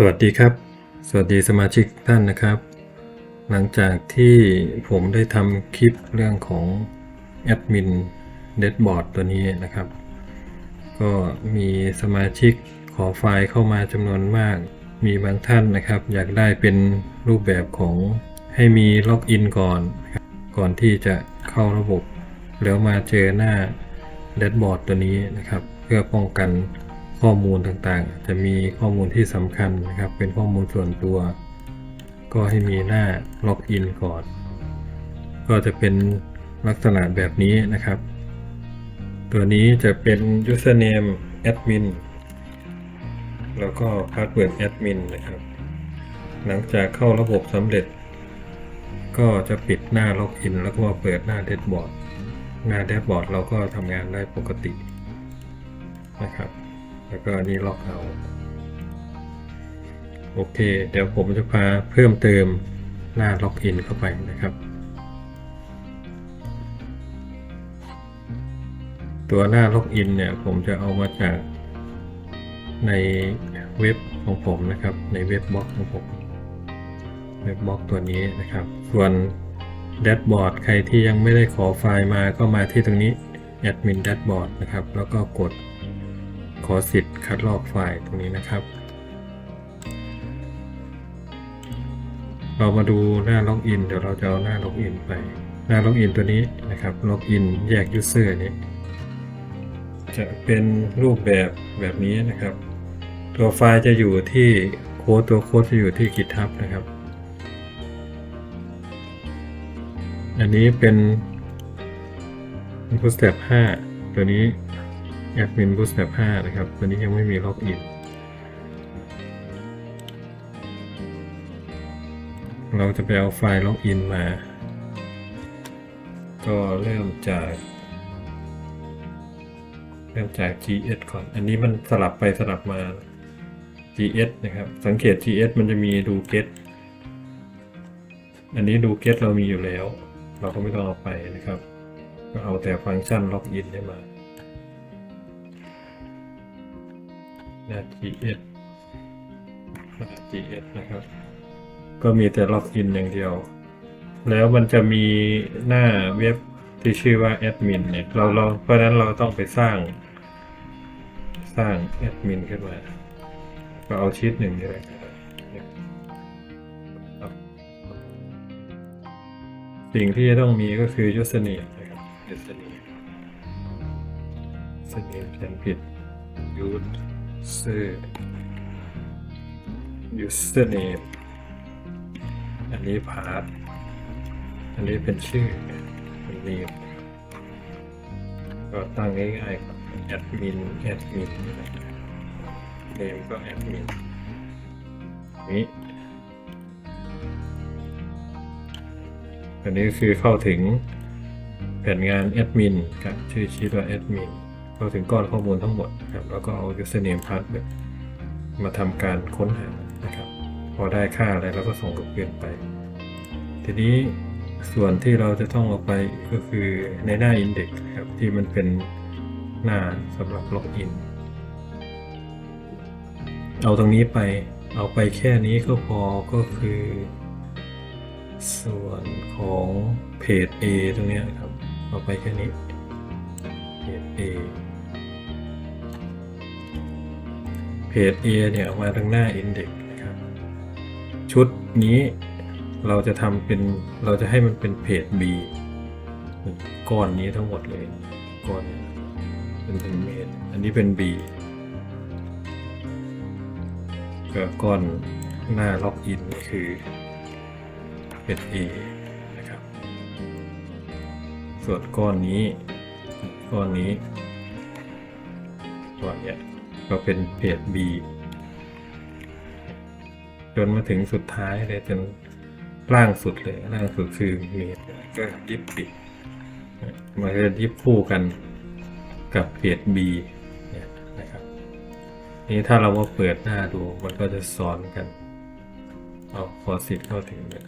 สวัสดีครับ สวัสดีสมาชิกท่านนะครับ หลังจากที่ผมได้ทำคลิปเรื่องของแอดมินเดดบอร์ดตัวนี้นะครับ ก็มีสมาชิกขอไฟล์เข้ามาจำนวนมาก มีบางท่านนะครับ อยากได้เป็นรูปแบบของให้มีล็อกอินก่อน ก่อนที่จะเข้าระบบ แล้วมาเจอหน้าแดชบอร์ดตัวนี้นะครับ เพื่อป้องกัน ข้อมูลต่างๆ จะมีข้อมูลที่สำคัญนะครับ เป็นข้อมูลส่วนตัว ก็ให้มีหน้าล็อกอินก่อน ก็จะเป็นลักษณะแบบนี้นะครับ ตัวนี้จะเป็น username admin แล้วก็ password admin นะครับ หลังจากเข้าระบบสำเร็จ ก็จะปิดหน้าล็อกอินแล้วก็มาเปิดหน้าเดชบอร์ดหน้าแดชบอร์ดเราก็ทำงานได้ปกตินะครับ แล้วก็อันนี้ล็อกเอา โอเค เดี๋ยวผมจะพาเพิ่มเติมหน้าล็อกอินเข้าไปนะครับ ตัวหน้าล็อกอินเนี่ยผมจะเอามาจากในเว็บของผมนะครับ ในเว็บบล็อกของผมเว็บบล็อกตัวนี้นะครับ ส่วนแดชบอร์ดใครที่ยังไม่ได้ขอไฟล์มาก็มาที่ตรงนี้ Admin Dashboard นะครับ แล้วก็กด ขอสิทธิ์คัดลอกไฟล์ตรงนี้นะครับ เรามาดูหน้าล็อกอิน เดี๋ยวเราจะเอาหน้าล็อกอินไป หน้าล็อกอินตัวนี้นะครับ ล็อกอินแยก User นี้ จะเป็นรูปแบบแบบนี้นะครับ ตัวไฟล์จะอยู่ที่โค้ดตัวโค้ดจะอยู่ที่ GitHub นะครับ อันนี้เป็น Bootstrap 5ตัวนี้ Admin Bootstrap 5นะครับตัวนี้ยังไม่มีล็อกอิน เราจะไปเอาไฟล์ล็อกอินมา ก็เริ่มจาก เริ่มจาก GS ก่อน อันนี้มันสลับไปสลับมา GS นะครับ สังเกต GS มันจะมีดู get อันนี้ดู get เรามีอยู่แล้ว เราก็ไม่ต้องเอาไปนะครับ ก็เอาแต่ฟังก์ชันล็อกอินได้มา หน้า GS หน้า GS นะครับ ก็มีแต่ล็อกอินอย่างเดียว แล้วมันจะมีหน้าเว็บที่ชื่อว่าแอดมินเนี่ยเราเราเพราะนั้นเราต้องไปสร้าง สร้างแอดมินขึ้นมา ก็เอาชีตหนึ่งนี่แหละสิ่งที่จะต้องมีก็คือ username นะครับ username username เขียนผิด user username อันนี้ path อันนี้เป็นชื่อเป็น name ก็ตั้งง่ายๆครับ admin admin นะครับ name ก็ admin นี้อันนี้คือเข้าถึงแผนงานแอดมินครับชื่อชีตว่าแอดมิน เข้าถึงก้อนข้อมูลทั้งหมดครับแล้วก็เอา username password มาทำการค้นหานะครับ พอได้ค่าอะไรเราก็ส่งกับเพื่อนไป ทีนี้ส่วนที่เราจะต้องเอาไปก็คือในหน้า index ครับที่มันเป็นหน้าสำหรับล็อกอินเอาตรงนี้ไปเอาไปแค่นี้ก็พอก็คือ ส่วนของเพจ A ตรงนี้ครับ เอาไปแค่นี้เพจ A เพจ A เนี่ยเอามาทางหน้า Index นะครับ ชุดนี้เราจะทำเป็นเราจะให้มันเป็นเพจ B ก้อนนี้ทั้งหมดเลยก้อนเนี้เป็นเป็นเมดอันนี้เป็น B ก็ก้อนหน้าล็อกอินคือเป็น A นะครับ ส่วนก้อนนี้ก้อนนี้ก้อนเนี้ย ก็เป็นเพจ B จนมาถึงสุดท้ายเลยจนล่างสุดเลยล่างสุดคือเมดก็ยิบปิดมันจะยิบคู่กันกับเพจ B เนี่ยนะครับนี้ถ้าเรามาเปิดหน้าดูมันก็จะซ้อนกันเอาฟอร์สิตเข้าถึงเลย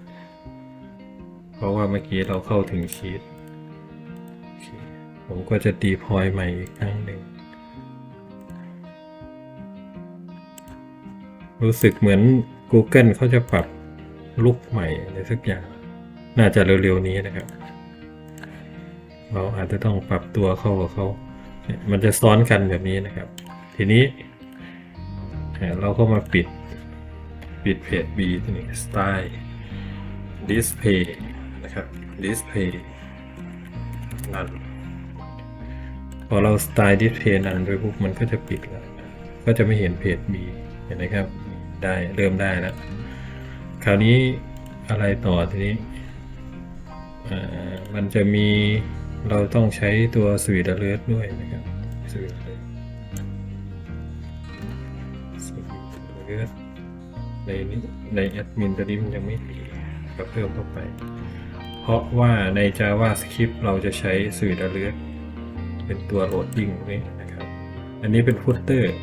เพราะว่าเมื่อกี้เราเข้าถึงชีตผมก็จะดีพอยใหม่อีกครั้งหนึ่ง รู้สึกเหมือน Google เขาจะปรับลุกใหม่อะไรสักอย่าง น่าจะเร็วๆนี้นะครับ เราอาจจะต้องปรับตัวเข้ากับเขาเนี่ยมันจะซ้อนกันแบบนี้นะครับ ทีนี้อ่าเราก็มาปิด ปิดเพจ B ที่นี่ Style Display นะครับ Display นั่นพอเรา Style Display นั่นด้วยปุ๊บมันก็จะปิดแล้ว ก็จะไม่เห็นเพจ B เห็นไหมครับ ได้เริ่มได้แล้ว คราวนี้อะไรต่อทีนี้มันจะมีเราต้องใช้ตัว Sweet Alert ด้วยนะครับ Sweet Alert Sweet Alert ในนี้ในแอดมินตัวนี้มันยังไม่มีก็เพิ่มเข้าไป เพราะว่าใน JavaScript เราจะใช้ Sweet Alert เป็นตัวโหลดดิ้งนี่นะครับ อันนี้เป็นฟุตเตอร์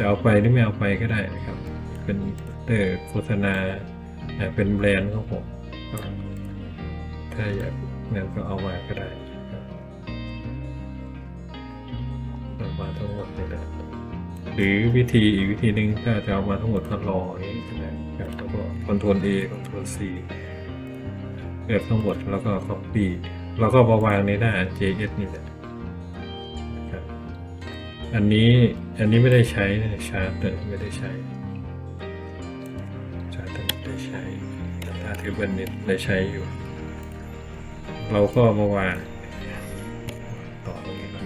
จะเอาไปหรือไม่เอาไปก็ได้นะครับ เป็นเตอร์โฆษณาเป็นแบรนด์ของผมถ้าอยากนั้นก็เอามาก็ได้ครับเอามาทั้งหมดเลยนะหรือวิธีอีกวิธีหนึ่งถ้าจะเอามาทั้งหมดก็รออย่างนี้ก็ได้ครับแล้วก็ Ctrl A Ctrl C เลือกทั้งหมดแล้วก็ Copy แล้วก็มาวางในหน้า JS นี่แหละ อันนี้อันนี้ไม่ได้ใช้ชาร์ตเนี่ยไม่ได้ใช้ชาร์ตไม่ได้ใช้แต่ถ้าถือเป็นนิดได้ใช้อยู่ เราก็มาวางต่อตรงนี้นะ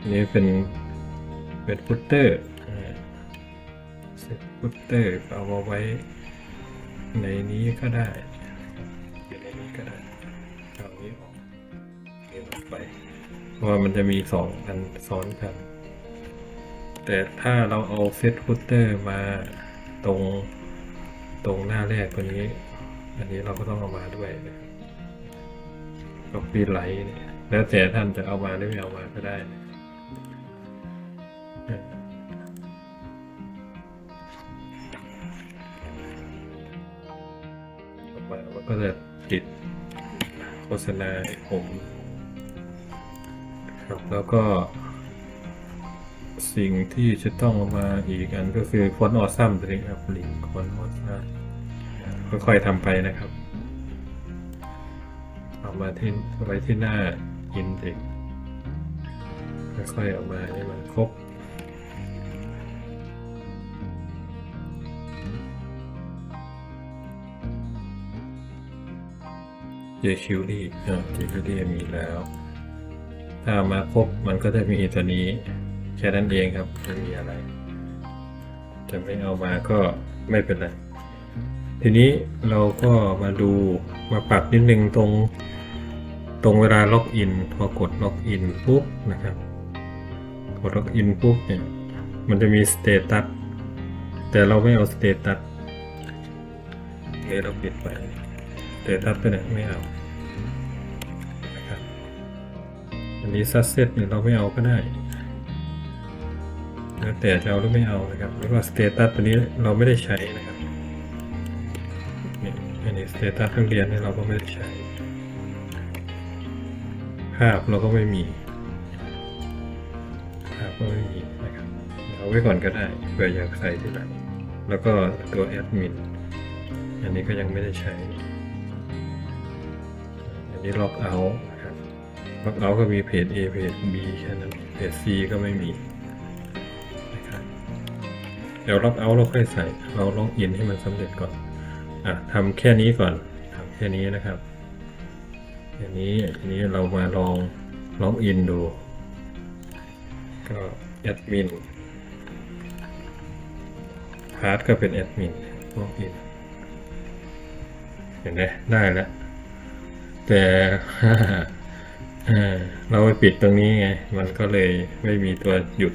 อันนี้เป็นเป็นฟุตเตอร์เซ็ตฟุตเตอร์เอามาไว้ในนี้ก็ได้ ว่ามันจะมีสองอันซ้อนกัน แต่ถ้าเราเอาเซตฟุตเตอร์มาตรงตรงหน้าแรกตัวนี้ อันนี้เราก็ต้องเอามาด้วยนะครับก็ปีไหลแล้วแต่ท่านจะเอามาหรือไม่เอามาก็ได้นะครับต่อมามันก็จะติดโฆษณาผม ครับแล้วก็ สิ่งที่จะต้องเอามาอีกอันก็คือฟอนต์ออซัมตัวนี้ครับลิงก์ฟอนต์ออซัมค่อยๆทำไปนะครับเอามาที่ไว้ที่หน้าอินเด็กค่อยๆเอามาให้มันครบ jQuery อ่า jQuery มีแล้ว ถ้ามาครบมันก็จะมีตัวนี้แค่นั้นเองครับไม่มีอะไร จะไม่เอามาก็ไม่เป็นไร ทีนี้เราก็มาดูมาปรับนิดนึงตรงตรงเวลาล็อกอินพอกดล็อกอินปุ๊บนะครับ กดล็อกอินปุ๊บเนี่ยมันจะมีสเตตัสแต่เราไม่เอาสเตตัสเลยเราปิดไปสเตตัสไปไหนไม่เอา อันนี้ซัสเซตเนี่ยเราไม่เอาก็ได้แล้วแต่จะเอาหรือไม่เอานะครับแล้วก็สเตตัสตัวนี้เราไม่ได้ใช้นะครับนี่อันนี้สเตตัสนักเรียนเนี่ยเราก็ไม่ได้ใช้ ภาพเราก็ไม่มีภาพก็ไม่มีนะครับเอาไว้ก่อนก็ได้เผื่ออยากใส่ทีหลังแล้วก็ตัวแอดมินอันนี้ก็ยังไม่ได้ใช้ อันนี้ล็อกเอาท์ ล็อกเอาก็มีเพจ A เพจ B แค่นั้นเพจ C ก็ไม่มีนะครับเดี๋ยวล็อกเอาเราค่อยใส่ เราล็อกอินให้มันสำเร็จก่อนอะทำแค่นี้ก่อนทำแค่นี้นะครับแค่นี้ทีนี้เรามาลองล็อกอินดู ก็แอดมินพาร์ทก็เป็นแอดมินล็อกอินเห็นไหมได้แล้วแต่ เราไปปิดตรงนี้ไง มันก็เลยไม่มีตัวหยุด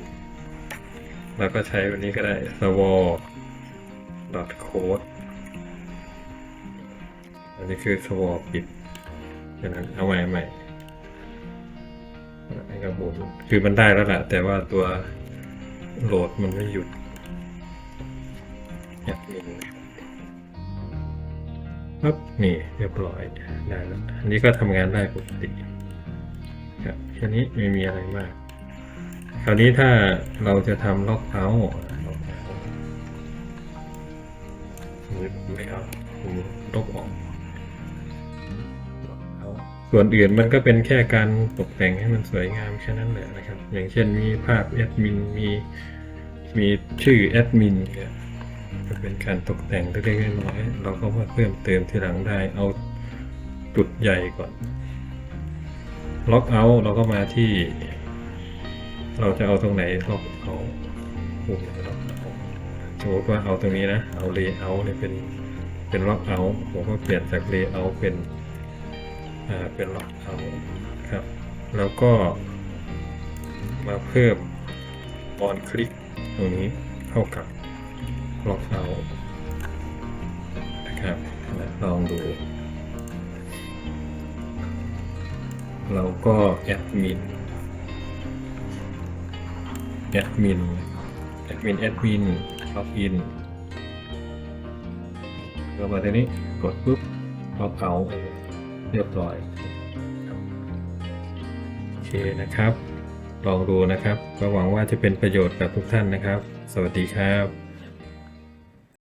เราก็ใช้วันนี้ก็ได้ s w a r code อันนี้คือ s w a ปิดฉะนั้นเอาใหม่ใหม่ไอ้กระบุนคือมันได้แล้วแหละแต่ว่าตัวโหลดมันไม่หยุดแอดมินปั๊บนี่เรียบร้อยได้แล้วอันนี้ก็ทำงานได้ปกติ ครับแค่นี้ไม่มีอะไรมาก คราวนี้ถ้าเราจะทำล็อกเอาท์ล็อกเอาไม่เอาลบออกล็อก ส่วนอื่นมันก็เป็นแค่การตกแต่งให้มันสวยงามแค่นั้นแหละนะครับ อย่างเช่นมีภาพแอดมินมีมีชื่อแอดมินเนี่ยก็เป็นการตกแต่งเล็กๆน้อยๆเราก็มาเพิ่มเติมทีหลังได้เอาจุดใหญ่ก่อน ล็อกเอาท์เราก็มาที่ เราจะเอาตรงไหนล็อกเอาปุ่มล็อกเอาสมมติว่าเอาตรงนี้นะ เอา layout เนี่ยเป็นเป็นล็อกเอาผมก็เปลี่ยนจาก layout เป็นอ่าเป็นล็อกเอาครับแล้วก็มาเพิ่มออนคลิกตรงนี้เท่ากับล็อกเอานะครับลองดู เราก็แอดมินแอดมินแอดมินแอดมินล็อกอินก็มาทีนี้กดปุ๊บล็อกเอาเรียบร้อยโอเคนะครับ ลองดูนะครับก็หวังว่าจะเป็นประโยชน์กับทุกท่านนะครับ สวัสดีครับ